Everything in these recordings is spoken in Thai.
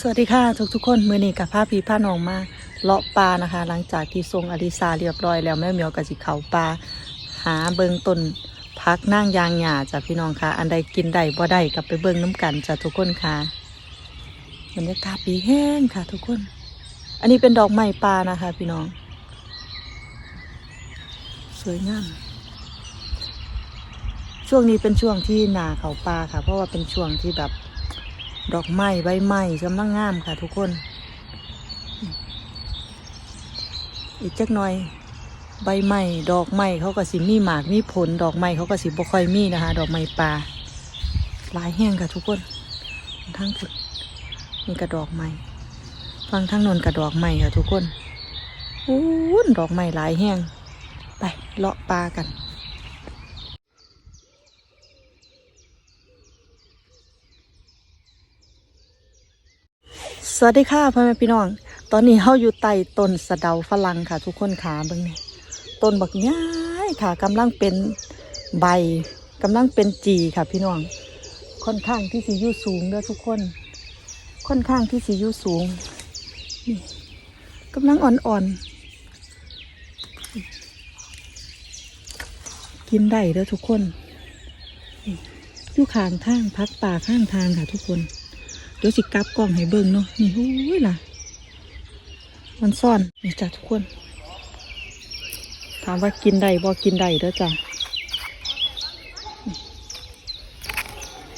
สวัสดีค่ะทุกทุกๆคนมือนี้กับพาพีพาน้องมาเลาะปลานะคะ หลังจากที่ทรงอลิซาเรียบร้อยแล้วแม่เหมียวกับสิเขาปลาหาเบิงต้นพักนั่งยางหญ้าจ้ะพี่น้องค่ะ อันใดกินได้บ่ได้กลับไปเบิงน้ำกันจ้ะทุกคนค่ะบรรยากาศปีแห้งค่ะ ทุกคน อันนี้เป็นดอกไม้ปลานะคะ พี่น้อง สวยงามช่วงนี้เป็นช่วงที่นาเขาปลาค่ะ เพราะว่าเป็นช่วงที่แบบ ดอกไม้ใบไม้กำลังงามค่ะทุกคน อีกจักหน่อย ใบไม้ดอกไม้เขาก็สิมีหมากมีผล ดอกไม้เขาก็สิบ่ค่อยมีนะคะ ดอกไม้ป่าหลายแห้งค่ะทุกคนทั้งผุดมีกระดอกไม้ฟังทั้งนนกระดอกไม้ค่ะทุกคนอู้ดอกไม้หลายแห้งไปเลาะปลากัน สวัสดีค่ะพ่อแม่พี่น้อง ตอนนี้เฮาอยู่ใต้ต้นสะเดาฝรั่งค่ะ ทุกคนขาเบิ่งนี่ต้นบักย้ายค่ะกำลังเป็นใบกำลังเป็นจีค่ะ พี่น้อง ค่อนข้างที่สิอยู่สูงเด้อทุกคน ค่อนข้างที่สิอยู่สูงนี่กำลังอ่อนๆ กินได้เด้อทุกคนอยู่ข้างทางพักป่าข้างทางค่ะทุกคน เดี๋ยวสิกลับกล้องให้เบิ่งเนาะนี่โอ้ยล่ะ มันซ่อนนี่จ้ะทุกคน ถามว่ากินได้บ่กินได้เด้อจ้ะ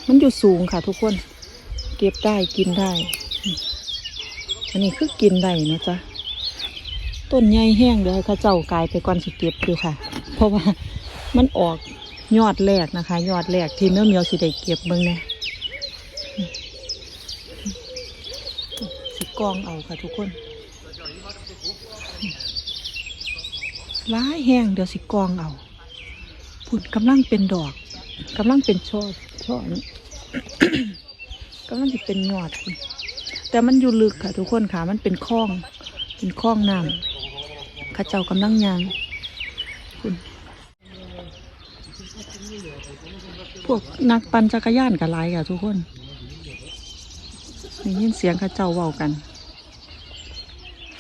มันอยู่สูงค่ะทุกคน เก็บได้กินได้นี่อันนี้คือกินได้นะจ๊ะต้นใหญ่แห้งเดี๋ยวข้าเจ้ากายไปก่อนสิเก็บดูค่ะ เพราะว่ามันออกยอดแรกนะคะ ยอดแรกที่เนื้อเมียวสิได้เก็บเบิ่งเนี่ย สิ กองเอาค่ะทุกคนร้ายแห้งเดี๋ยวสิกองเอาผุดกำลังเป็นดอกกำลังเป็นช่อช่อนี่กำลังจะเป็นยอด แต่มันอยู่ลึกค่ะ ทุกคนค่ะ มันเป็นคลอง เป็นคลองน้ำข้าเจ้ากำลังยางคุณพวกนักปั่นจักรยานกับลายค่ะ ทุกคนได้ยินเสียงข้าเจ้าเว้ากัน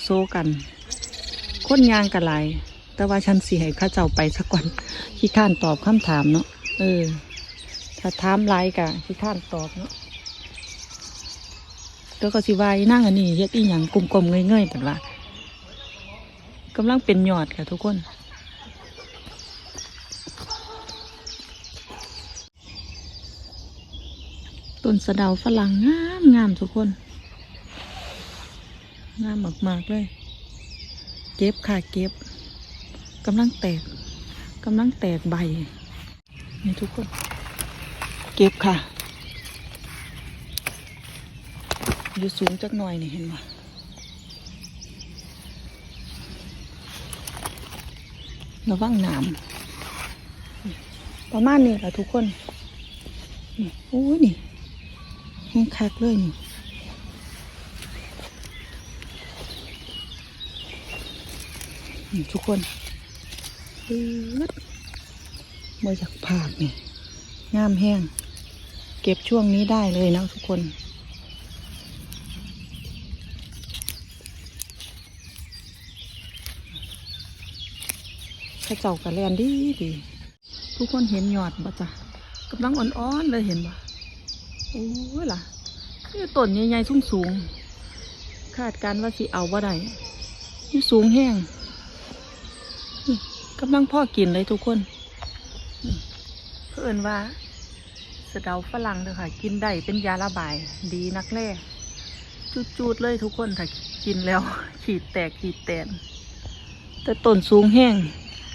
ซกัน คนยางกันหลายแต่ว่าฉันสิให้ข้าเจ้าไปสักวันขี้ข้านตอบคำถามเนาะเออ ถ้าถามหลายกะขี้ข้านตอบเนาะแล้วก็สิวายนั่งอันนี้เฮ็ดอีหยังกลมๆเงยๆแบบว่ากำลังเป็นหยอดค่ะทุกคนต้นสะเดาฝรั่งงามงามทุกคน งามมากๆเลย เก็บค่ะเก็บกำลังแตกกำลังแตกใบนี่ทุกคน เก็บค่ะ อยู่สูงจักหน่อยนี่เห็นไหมระวังน้ำประมาณนี้แหละทุกคนนี่โอ้ยนี่แห้งคักเลยนี่ นี่ทุกคนปื๊ดมาจากผากนี่งามแห้ง เก็บช่วงนี้ได้เลยนะทุกคนข้าเจ้ากระแลนดีดีทุกคนเห็นหยอดบ่จ้ะกำลังอ่อนๆเลยเห็นบ่โอ้ยล่ะนี่ต้นใหญ่ๆสูงๆคาดการณ์ว่าสิเอาว่าได้นี่สูงแห้ง กำลังพ่อกินเลยทุกคนเพื่อนว่าสะเดาฝรั่งเลยค่ะ กินได้เป็นยาระบาย ดีนักแร่จูดๆเลยทุกคนถ้ากินแล้ว ขีดแตกขีดแตนแต่ต้นสูงแห้ง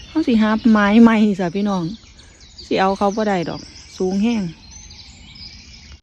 เขาสิหาไม้ใหม่จ้ะพี่น้องสิเอาเขาบ่ได้ดอก สูงแห้ง